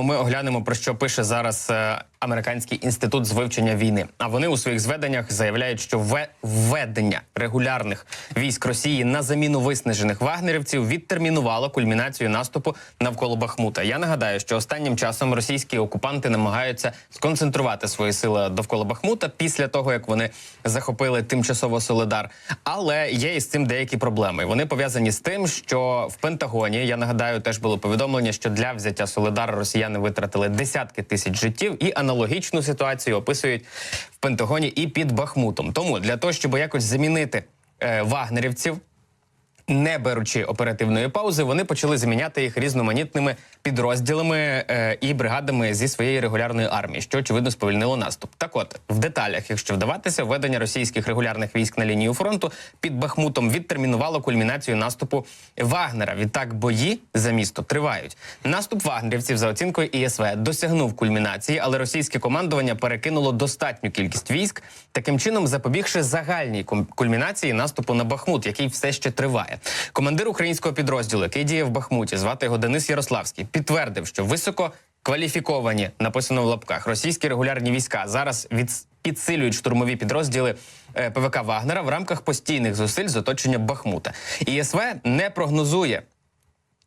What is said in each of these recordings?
Ми оглянемо про що пише зараз е, американський інститут з вивчення війни. А вони у своїх зведеннях заявляють, що ве- введення регулярних військ Росії на заміну виснажених вагнерівців відтермінувало кульмінацію наступу навколо Бахмута. Я нагадаю, що останнім часом російські окупанти намагаються сконцентрувати свої сили довкола Бахмута після того, як вони захопили тимчасово Солидар. Але є із цим деякі проблеми. Вони пов'язані з тим, що в Пентагоні я нагадаю, теж було повідомлення, що для взяття Солидара росіяни витратили десятки тисяч життів, і аналогічну ситуацію описують в Пентагоні і під Бахмутом. Тому для того, щоб якось замінити е, вагнерівців. Не беручи оперативної паузи, вони почали заміняти їх різноманітними підрозділами е, і бригадами зі своєї регулярної армії, що очевидно сповільнило наступ. Так, от в деталях, якщо вдаватися, введення російських регулярних військ на лінію фронту під Бахмутом відтермінувало кульмінацію наступу Вагнера. Відтак бої за місто тривають. Наступ вагнерівців за оцінкою ІСВ досягнув кульмінації, але російське командування перекинуло достатню кількість військ, таким чином запобігши загальній кульмінації наступу на Бахмут, який все ще триває. Командир українського підрозділу, який діє в Бахмуті, звати його Денис Ярославський, підтвердив, що високо кваліфіковані, написано в лапках, російські регулярні війська зараз від підсилюють штурмові підрозділи е, ПВК Вагнера в рамках постійних зусиль з оточення Бахмута. ІСВ не прогнозує.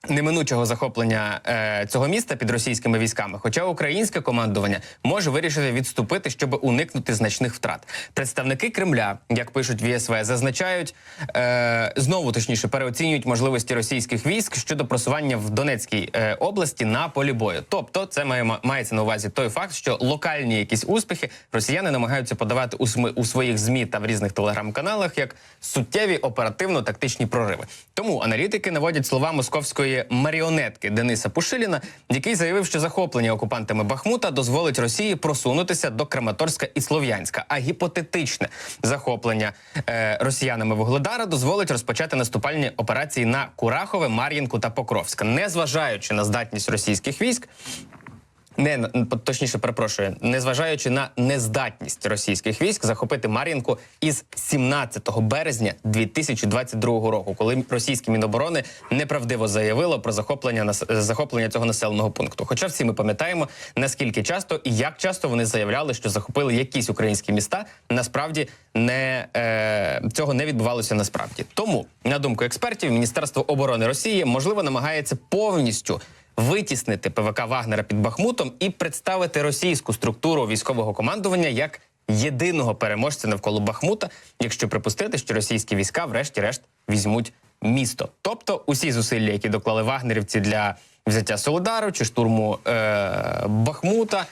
Неминучого захоплення е, цього міста під російськими військами, хоча українське командування може вирішити відступити, щоб уникнути значних втрат. Представники Кремля, як пишуть в ЄСВ, зазначають е, знову точніше переоцінюють можливості російських військ щодо просування в Донецькій е, області на полі бою. Тобто, це має мається на увазі той факт, що локальні якісь успіхи росіяни намагаються подавати у, у своїх змі та в різних телеграм-каналах як суттєві оперативно-тактичні прориви. Тому аналітики наводять слова московської маріонетки Дениса Пушиліна, який заявив, що захоплення окупантами Бахмута дозволить Росії просунутися до Краматорська і Слов'янська. А гіпотетичне захоплення е, росіянами Вугледара дозволить розпочати наступальні операції на Курахове, Мар'їнку та Покровськ, незважаючи на здатність російських військ не точніше, перепрошую, незважаючи на нездатність російських військ захопити Мар'їнку із 17 березня 2022 року, коли російське міноборони неправдиво заявило про захоплення нас- захоплення цього населеного пункту. Хоча всі ми пам'ятаємо, наскільки часто і як часто вони заявляли, що захопили якісь українські міста, насправді не е, цього не відбувалося насправді. Тому, на думку експертів, Міністерство оборони Росії можливо намагається повністю витіснити ПВК Вагнера під Бахмутом і представити російську структуру військового командування як єдиного переможця навколо Бахмута, якщо припустити, що російські війська, врешті-решт, візьмуть місто. Тобто, усі зусилля, які доклали вагнерівці для взяття Солидару чи штурму е- Бахмута.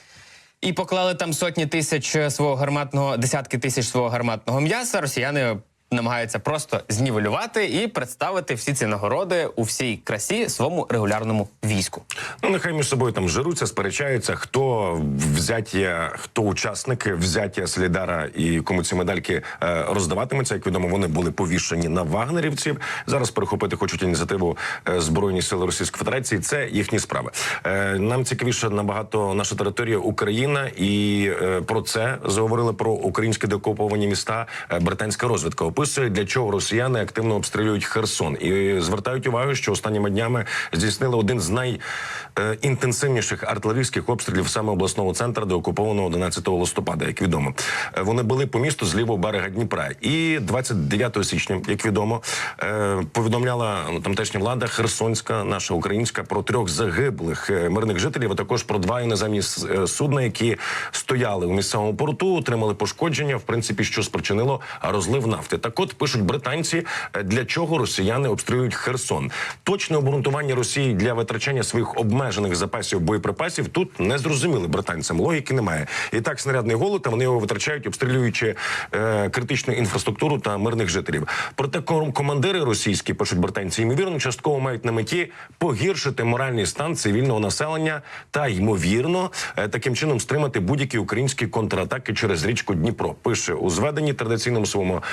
І поклали там сотні тисяч свого гарматного, десятки тисяч свого гарматного м'яса. Росіяни намагаються просто знівелювати і представити всі ці нагороди у всій красі своєму регулярному війську. Ну, нехай між собою там жируться, сперечаються, хто взяття, хто учасники взяття Солідара і кому ці медальки е, роздаватимуться. Як відомо, вони були повішені на вагнерівців. Зараз перехопити хочуть ініціативу е, Збройні сили Російської Федерації. Це їхні справи. Е, нам цікавіше набагато наша територія Україна, і е, про це заговорили про українські деокуповані міста. Е, британська розвідка описує, для чого росіяни активно обстрілюють Херсон і звертають увагу, що останніми днями здійснили один з найінтенсивніших артилерійських обстрілів саме обласного центру, де окупованого 11 листопада. Як відомо, вони були по місту з лівого берега Дніпра. І 29 січня, як відомо, е, повідомляла тамтешня влада Херсонська, наша українська, про трьох загиблих е, мирних жителів, а також про два іноземні е, судна, які стояли у місцевому порту, отримали пошкодження, в принципі, що спричинило розлив нафти. Так, от пишуть британці, е, для чого росіяни обстрілюють Херсон. Точне обґрунтування Росії для витрачання своїх обмежених запасів боєприпасів тут не зрозуміли британцям. Логіки немає. І так снарядний голод, а вони його витрачають, обстрілюючи е, критичну інфраструктуру та мирних жителів. Проте ком- командири російські пишуть британці, ймовірно, частково мають на меті погіршити моральний стан цивільного населення та ймовірно е, таким чином стримати будь-які українські контратаки через річку Дніпро. Пише у зведенні традиційному своєму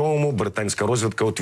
ранковому британська розвідка у.